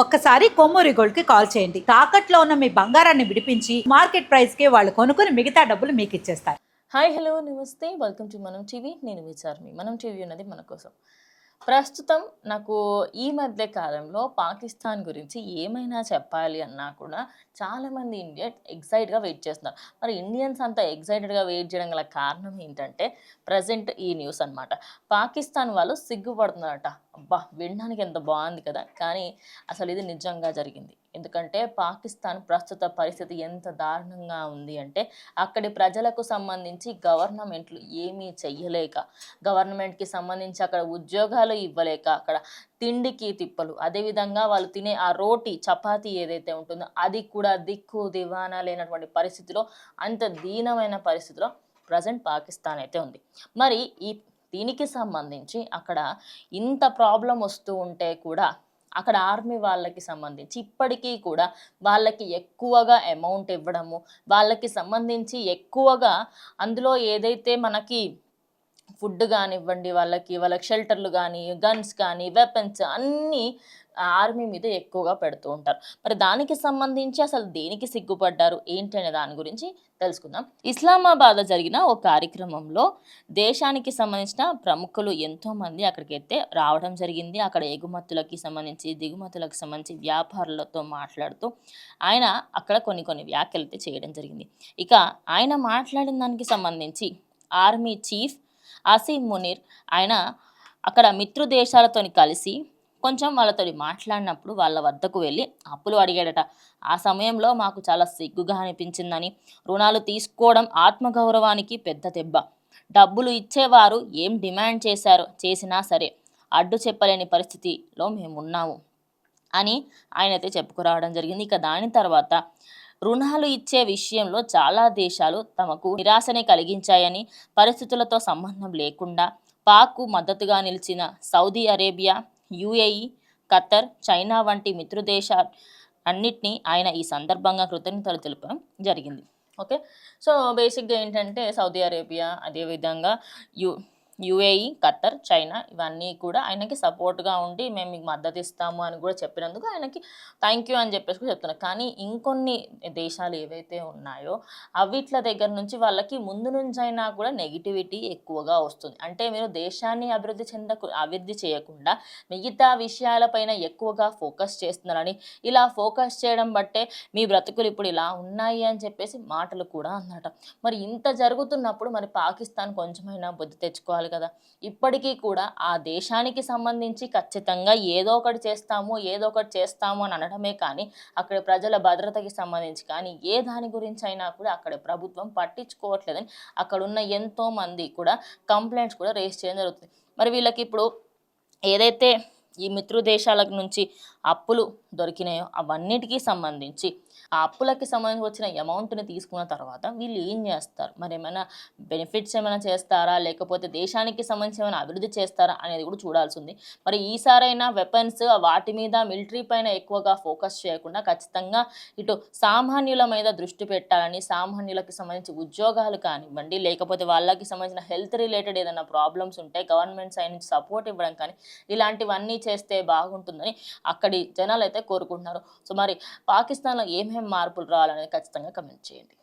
ఒక్కసారి కొమ్మూరి గోల్డ్కి కాల్ చేయండి. తాకట్లో ఉన్న మీ బంగారాన్ని విడిపించి మార్కెట్ ప్రైస్కి వాళ్ళు కొనుక్కుని మిగతా డబ్బులు మీకు ఇచ్చేస్తారు. హాయ్ హలో నమస్తే. Welcome to Manam TV. నేను విచార్మి మనం టీవీ ఉన్నది మన కోసం. ప్రస్తుతం నాకు ఈ మధ్య కాలంలో పాకిస్తాన్ గురించి ఏమైనా చెప్పాలి అన్నా కూడా చాలామంది ఇండియన్ ఎగ్జైట్గా వెయిట్ చేస్తున్నారు. మరి ఇండియన్స్ అంతా ఎగ్జైటెడ్గా వెయిట్ చేయడం గల కారణం ఏంటంటే ప్రజెంట్ ఈ న్యూస్ అన్నమాట. పాకిస్తాన్ వాళ్ళు సిగ్గుపడుతున్నారట. అబ్బా! వినడానికి ఎంత బాగుంది కదా! కానీ అసలు ఇది నిజంగా జరిగింది. ఎందుకంటే పాకిస్తాన్ ప్రస్తుత పరిస్థితి ఎంత దారుణంగా ఉంది అంటే అక్కడి ప్రజలకు సంబంధించి గవర్నమెంట్లు ఏమీ చెయ్యలేక గవర్నమెంట్కి సంబంధించి అక్కడ ఉద్యోగాలు ఇవ్వలేక అక్కడ తిండికి తిప్పలు అదేవిధంగా వాళ్ళు తినే ఆ రోటీ చపాతీ ఏదైతే ఉంటుందో అది కూడా దిక్కు దివానా లేనటువంటి పరిస్థితిలో అంత దీనమైన పరిస్థితిలో ప్రజెంట్ పాకిస్తాన్ అయితే ఉంది. మరి ఈ దీనికి సంబంధించి అక్కడ ఇంత ప్రాబ్లం వస్తూ ఉంటే కూడా అక్కడ ఆర్మీ వాళ్ళకి సంబంధించి ఇప్పటికీ కూడా వాళ్ళకి ఎక్కువగా అమౌంట్ ఇవ్వడము వాళ్ళకి సంబంధించి ఎక్కువగా అందులో ఏదైతే మనకి ఫుడ్ కానివ్వండి వాళ్ళకి వాళ్ళకి షెల్టర్లు కానీ గన్స్ కానీ వెపన్స్ అన్నీ ఆర్మీ మీద ఎక్కువగా పెడుతూ ఉంటారు. మరి దానికి సంబంధించి అసలు దేనికి సిగ్గుపడ్డారు? ఏంటి అనే దాని గురించి తెలుసుకుందాం. ఇస్లామాబాద్లో జరిగిన ఒక కార్యక్రమంలో దేశానికి సంబంధించిన ప్రముఖులు ఎంతోమంది అక్కడికి అయితే రావడం జరిగింది. అక్కడ ఎగుమతులకి సంబంధించి దిగుమతులకు సంబంధించి వ్యాపారులతో మాట్లాడుతూ ఆయన అక్కడ కొన్ని కొన్ని వ్యాఖ్యలు అయితే చేయడం జరిగింది. ఇక ఆయన మాట్లాడిన దానికి సంబంధించి ఆర్మీ చీఫ్ అసీమ్ మునీర్ ఆయన అక్కడ మిత్రు దేశాలతోని కలిసి కొంచెం వాళ్ళతో మాట్లాడినప్పుడు వాళ్ళ వద్దకు వెళ్ళి అప్పులు అడిగాడట. ఆ సమయంలో మాకు చాలా సిగ్గుగా అనిపించిందని. రుణాలు తీసుకోవడం ఆత్మగౌరవానికి పెద్ద దెబ్బ. డబ్బులు ఇచ్చేవారు ఏం డిమాండ్ చేశారో? చేసినా సరే అడ్డు చెప్పలేని పరిస్థితిలో మేము ఉన్నాము అని ఆయన అయితే చెప్పుకురావడం జరిగింది. ఇక దాని తర్వాత రుణాలు ఇచ్చే విషయంలో చాలా దేశాలు తమకు నిరాశనే కలిగించాయని పరిస్థితులతో సంబంధం లేకుండా పాక్కు మద్దతుగా నిలిచిన Saudi Arabia UAE Qatar China వంటి మిత్రదేశ అన్నిటినీ ఆయన ఈ సందర్భంగా కృతజ్ఞతలు తెలపడం జరిగింది. ఓకే? సో బేసిక్గా ఏంటంటే సౌదీ అరేబియా అదేవిధంగా యు యుఏఈ ఖత్తర్ చైనా ఇవన్నీ కూడా ఆయనకి సపోర్ట్గా ఉండి మేము మీకు మద్దతు ఇస్తాము అని కూడా చెప్పినందుకు ఆయనకి థ్యాంక్ యూ అని చెప్పేసి కూడా చెప్తున్నారు కానీ ఇంకొన్ని దేశాలు ఏవైతే ఉన్నాయో అవిట్ల దగ్గర నుంచి వాళ్ళకి ముందు నుంచైనా కూడా నెగిటివిటీ ఎక్కువగా వస్తుంది. అంటే మీరు దేశాన్ని అభివృద్ధి చెందకు అభివృద్ధి చేయకుండా మిగతా విషయాలపైన ఎక్కువగా ఫోకస్ చేస్తున్నారని ఇలా ఫోకస్ చేయడం బట్టే మీ బ్రతుకులు ఇప్పుడు ఇలా ఉన్నాయి అని చెప్పేసి మాటలు కూడా అన్నట మరి ఇంత జరుగుతున్నప్పుడు మరి పాకిస్తాన్ కొంచెమైనా బుద్ధి తెచ్చుకోవాలి కదా. ఇప్పటికీ కూడా ఆ దేశానికి సంబంధించి ఖచ్చితంగా ఏదో ఒకటి చేస్తాము ఏదో ఒకటి చేస్తాము అని అనడమే కానీ అక్కడ ప్రజల భద్రతకి సంబంధించి కానీ ఏ దాని గురించి అయినా కూడా అక్కడ ప్రభుత్వం పట్టించుకోవట్లేదని అక్కడ ఉన్న ఎంతో మంది కూడా కంప్లైంట్స్ కూడా రేస్ చేయడం జరుగుతుంది. మరి వీళ్ళకి ఇప్పుడు ఏదైతే ఈ మిత్రు దేశాల నుంచి అప్పులు దొరికినాయో అవన్నిటికీ సంబంధించి ఆ అప్పులకి సంబంధించి వచ్చిన అమౌంట్ని తీసుకున్న తర్వాత వీళ్ళు ఏం చేస్తారు? మరి ఏమైనా బెనిఫిట్స్ ఏమైనా చేస్తారా? లేకపోతే దేశానికి సంబంధించి ఏమైనా అభివృద్ధి చేస్తారా అనేది కూడా చూడాల్సి ఉంది మరి ఈసారైనా వెపన్స్ వాటి మీద మిలిటరీ పైన ఎక్కువగా ఫోకస్ చేయకుండా ఖచ్చితంగా ఇటు సామాన్యుల మీద దృష్టి పెట్టాలని సామాన్యులకి సంబంధించి ఉద్యోగాలు కానివ్వండి లేకపోతే వాళ్ళకి సంబంధించిన హెల్త్ రిలేటెడ్ ఏదైనా ప్రాబ్లమ్స్ ఉంటే గవర్నమెంట్ సైడ్ నుంచి సపోర్ట్ ఇవ్వడం కానీ ఇలాంటివన్నీ చేస్తే బాగుంటుందని అక్కడ జనాలు అయితే కోరుకుంటున్నారు. సో మరి పాకిస్తాన్లో ఏమేమి మార్పులు రావాలనేది ఖచ్చితంగా కమెంట్ చేయండి.